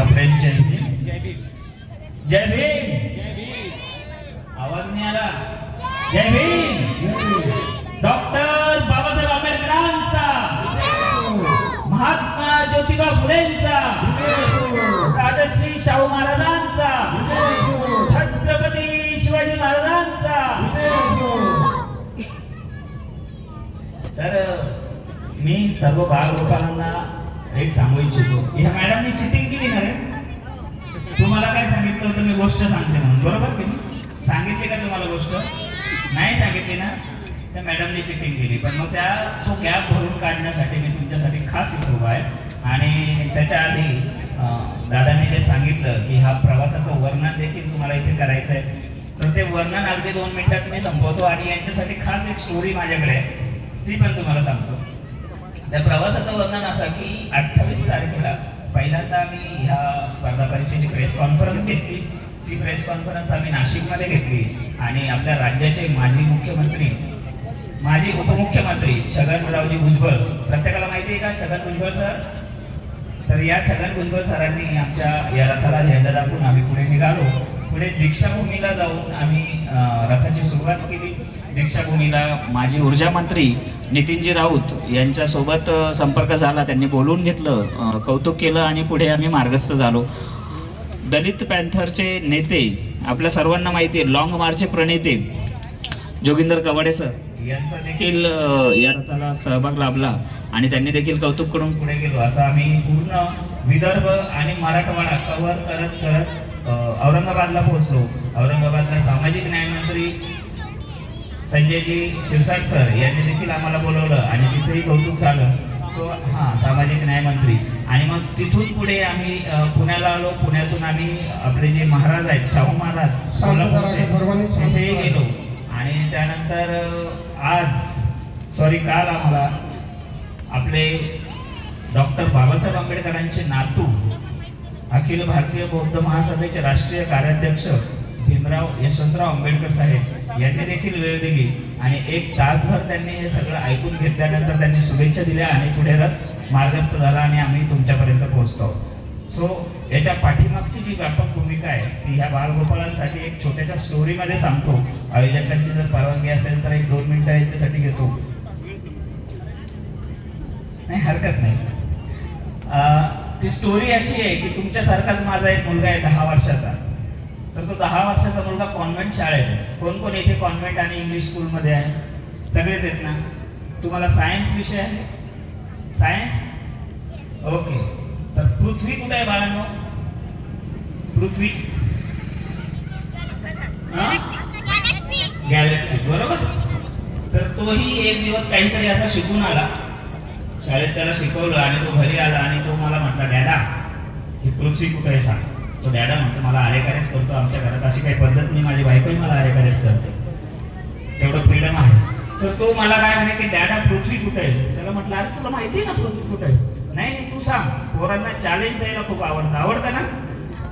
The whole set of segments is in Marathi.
सप्रेम जय भीम. जय भीम. आवाज नाही आला. जय भीम. डॉक्टर बाबासाहेब आंबेडकरांचा. महात्मा ज्योतिबा फुलेंचा. राजश्री शाहू महाराजांचा. छत्रपती शिवाजी महाराजांचा. तर मी सर्व बालगोपालांना एक सांगू इच्छितो. ह्या मॅडमनी चिटिंग केली ना रे? तुम्हाला काय सांगितलं होतं? मी गोष्ट सांगते म्हणून. बरोबर की नाही? सांगितली का तुम्हाला गोष्ट? नाही सांगितली ना? त्या मॅडमनी चिटिंग केली. पण मग त्या तो गॅप भरून काढण्यासाठी मी तुमच्यासाठी खास इथे उभा आहे. आणि त्याच्या आधी दादाने जे सांगितलं की हा प्रवासाचं वर्णन देखील तुम्हाला इथे करायचं आहे. तर ते वर्णन अगदी दोन मिनिटात मी संपवतो. आणि यांच्यासाठी खास एक स्टोरी माझ्याकडे आहे. ती पण तुम्हाला सांगतो. त्या प्रवासाचं वर्णन असं की अठ्ठावीस तारखेला पहिल्यांदा आम्ही ह्या स्पर्धा परीक्षेची प्रेस कॉन्फरन्स घेतली. ती प्रेस कॉन्फरन्स आम्ही नाशिकमध्ये घेतली. आणि आपल्या राज्याचे माजी मुख्यमंत्री माजी उपमुख्यमंत्री छगनरावजी भुजबळ प्रत्येकाला माहिती आहे का छगन भुजबळ सर? तर या छगन भुजबळ सरांनी आमच्या या रथाला झेंडा दाखवून आम्ही पुढे निघालो. पुढे दीक्षाभूमीला जाऊन आम्ही रथाची सुरुवात केली. दीक्षाभूमीला माजी ऊर्जा मंत्री नितीनजी राऊत यांच्यासोबत संपर्क झाला. त्यांनी बोलवून घेतलं कौतुक केलं आणि पुढे आम्ही मार्गस्थ झालो. दलित पॅन्थरचे नेते आपल्या सर्वांना माहिती आहे लॉंग मार्चचे प्रणेते जोगिंदर कवाडे सर यांचा देखील या रथाला सहभाग लाभला आणि त्यांनी देखील कौतुक करून पुढे गेलो. असं आम्ही पूर्ण विदर्भ आणि मराठवाडा कव्हर करत करत औरंगाबादला पोहोचलो. औरंगाबादला सामाजिक न्याय मंत्री संजयजी शिरसाट सर यांनी देखील आम्हाला बोलवलं आणि तिथेही कौतुक झालं. सो हां सामाजिक न्याय मंत्री. आणि मग तिथून पुढे आम्ही पुण्याला आलो. पुण्यातून आम्ही आपले जे महाराज आहेत शाहू महाराज तिथेही. गेलो. आणि त्यानंतर आज सॉरी काल आम्हाला आपले डॉक्टर बाबासाहेब आंबेडकरांचे नातू अखिल भारतीय बौद्ध महासभेचे राष्ट्रीय कार्याध्यक्ष भीमराव यशवंतराव आंबेडकर साहेब यांनी देखील वेळ दिली आणि एक तासभर त्यांनी हे सगळं ऐकून घेतल्यानंतर त्यांनी शुभेच्छा दिल्या आणि पुढे रथ मार्गस्थ झाला आणि आम्ही तुमच्यापर्यंत पोहोचतो. सो याच्या पाठीमागची जी व्यापक भूमिका आहे ती ह्या बालगोपाळांसाठी एक छोट्याशा स्टोरीमध्ये सांगतो. आयोजकांची जर परवानगी असेल तर एक दोन मिनिटं यांच्यासाठी घेतो. नाही हरकत नाही. ती स्टोरी अशी आहे की तुमच्यासारखाच माझा एक मुलगा आहे दहा वर्षाचा. तर तो दहा वर्षाचा मुलगा कॉन्व्हेंट शाळेत कोण कोण इथे कॉन्व्हेंट आणि इंग्लिश स्कूलमध्ये आहे? सगळेच आहेत ना? तुम्हाला सायन्स विषय आहे? सायन्स? ओके. तर पृथ्वी कुठे आहे बाळांनो? पृथ्वी? गॅलेक्सी बरोबर? तर तोही एक दिवस काहीतरी असा शिकून आला. शाळेत त्याला शिकवलं आणि तो घरी आला आणि तो मला म्हटला डॅडा ही पृथ्वी कुठे आहे सांग. तो डॅडा म्हणतो मला आरेकारेच करतो आमच्या घरात अशी काही पद्धत नाही माझी बायकोही मला आरेकारेच करते. तेवढं फ्रीडम आहे. सो तो मला काय म्हणे की डॅडा पृथ्वी कुठे आहे? त्याला म्हटलं अरे तुला माहिती आहे ना पृथ्वी कुठे आहे? नाही नाही तू सांग. पोरांना चॅलेंज द्यायला खूप आवडतं. आवडतं ना?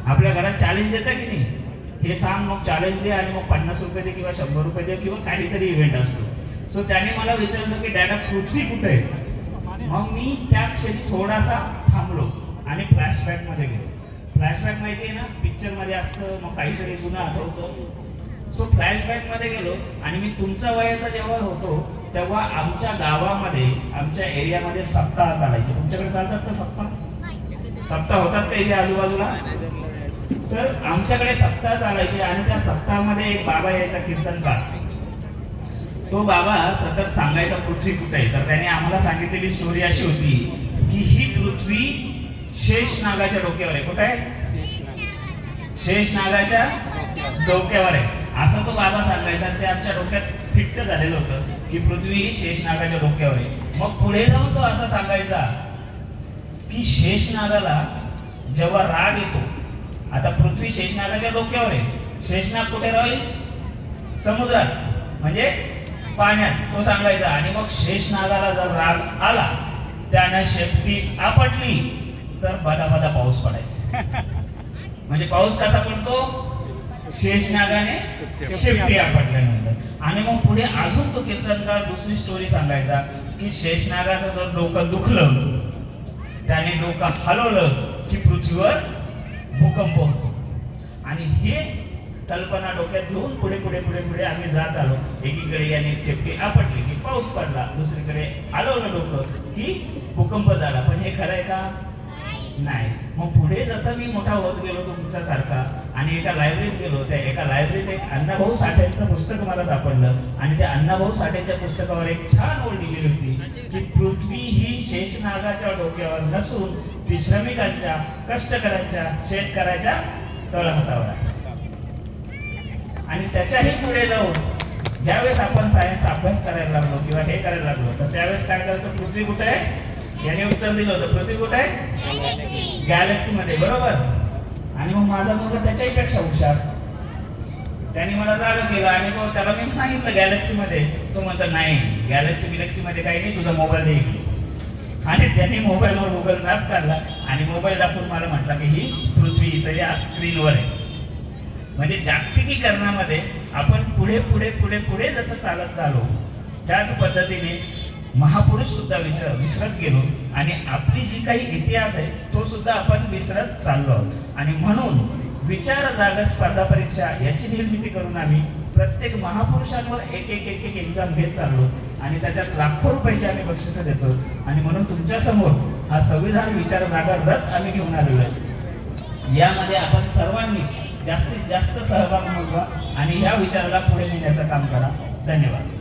आपल्या घरात चॅलेंज देतं की नाही? हे सांग मग चॅलेंज दे आणि मग पन्नास रुपये दे किंवा शंभर रुपये दे किंवा काहीतरी इव्हेंट असतो सो त्याने मला विचारलं की डॅडा पृथ्वी कुठे आहे? मग मी त्या क्षणी थोडासा थांबलो आणि फ्लॅशबॅकमध्ये गेलो. फ्लॅशबॅक माहिती आहे ना? पिक्चरमध्ये असतं मग काहीतरी जुनं आठवतं सो फ्लॅशबॅकमध्ये गेलो आणि मी तुमच्या वयाचा जेव्हा होतो तेव्हा आमच्या गावामध्ये आमच्या एरियामध्ये सप्ताह चालायचे. तुमच्याकडे चालतात का सप्ताह? सप्ताह होतात का इथे आजूबाजूला? तर आमच्याकडे सप्ताह चालायचे आणि त्या सप्ताहामध्ये एक बाबा यायचा कीर्तनकार तो बाबा सतत सांगायचा पृथ्वी कुठे आहे? तर त्याने आम्हाला सांगितलेली स्टोरी अशी होती की ही पृथ्वी शेष नागाच्या डोक्यावर आहे. कुठे आहे? शेष नागाच्या डोक्यावर आहे. असं तो बाबा सांगायचा आणि ते आमच्या डोक्यात फिट्ट झालेलं होतं की पृथ्वी ही शेष नागाच्या डोक्यावर आहे. मग पुढे जाऊन तो असा सांगायचा की शेष नागाला जेव्हा राग येतो आता पृथ्वी शेषनागाच्या डोक्यावर आहे. शेषनाग कुठे राहील? समुद्रात म्हणजे पाण्यात. तो सांगायचा आणि मग शेषनागाला जर राग आला त्यानं शेपटी आपटली तर बदा बदा पाऊस पडायचा. म्हणजे पाऊस कसा पडतो? शेषनागाने शेपट्या पडल्यानंतर आणि मग पुढे अजून तो कीर्तनकार दुसरी स्टोरी सांगायचा की शेषनागाचं जर डोकं दुखलं त्याने डोकं हलवलं की पृथ्वीवर भूकंप होतो. आणि हेच कल्पना डोक्यात घेऊन पुढे पुढे पुढे पुढे आम्ही जात आलो. एकीकडे याने चेपटी आपटली की पाऊस पडला. दुसरीकडे हलवलं डोकं की भूकंप झाला. पण हे खरं आहे का? नाही. मग पुढे जसं मी मोठा होत गेलो तुमच्यासारखा आणि एका लायब्ररीत गेलो त्या एका लायब्ररीत एक अण्णाभाऊ साठेंचं पुस्तक मला सापडलं आणि त्या अण्णाभाऊ साठेंच्या पुस्तकावर एक छान ओळ लिहिली होती की पृथ्वी ही शेषनागाच्या डोक्यावर नसून ती श्रमिकांच्या कष्टकऱ्यांच्या शेतकऱ्याच्या तळहातावर आहे. आणि त्याच्याही पुढे जाऊन ज्यावेळेस आपण सायन्स अभ्यास करायला लागलो किंवा हे करायला लागलो तर त्यावेळेस काय करतो? पृथ्वी कुठे? आहे याने उत्तर दिलं होतं. पृथ्वी कुठे आहे? गॅलेक्सी मध्ये बरोबर? आणि मग माझा मुलगा त्याच्याही पेक्षा हुशार. त्याने मला जागा केलं आणि तो त्याला मी सांगितलं गॅलेक्सी मध्ये. तो म्हणतो नाही गॅलेक्सी बिलेक्सी मध्ये काही नाही तुझा मोबाईल दे इकडे." आणि त्यांनी मोबाईलवर गुगल मॅप काढला आणि मोबाईल दाखवून मला म्हटला की ही पृथ्वी इथं या स्क्रीनवर आहे. म्हणजे जागतिकीकरणामध्ये आपण पुढे पुढे पुढे पुढे जसं चालत चालू त्याच पद्धतीने महापुरुष सुद्धा विचार विसरत गेलो. आणि आपली जी काही इतिहास आहे तो सुद्धा आपण विसरत चाललो आहोत. आणि म्हणून विचार जागा स्पर्धा परीक्षा याची निर्मिती करून आम्ही प्रत्येक महापुरुषांवर एक एक एक एक एक्झाम घेत चाललो. आणि त्याच्यात लाखो रुपयाची आम्ही बक्षिसं देतो. आणि म्हणून तुमच्यासमोर हा संविधान विचार जागा रथ आम्ही घेऊन आलेलो आहे. यामध्ये आपण सर्वांनी जास्तीत जास्त सहभाग नोंदवा आणि या विचाराला पुढे नेण्याचं काम करा. धन्यवाद.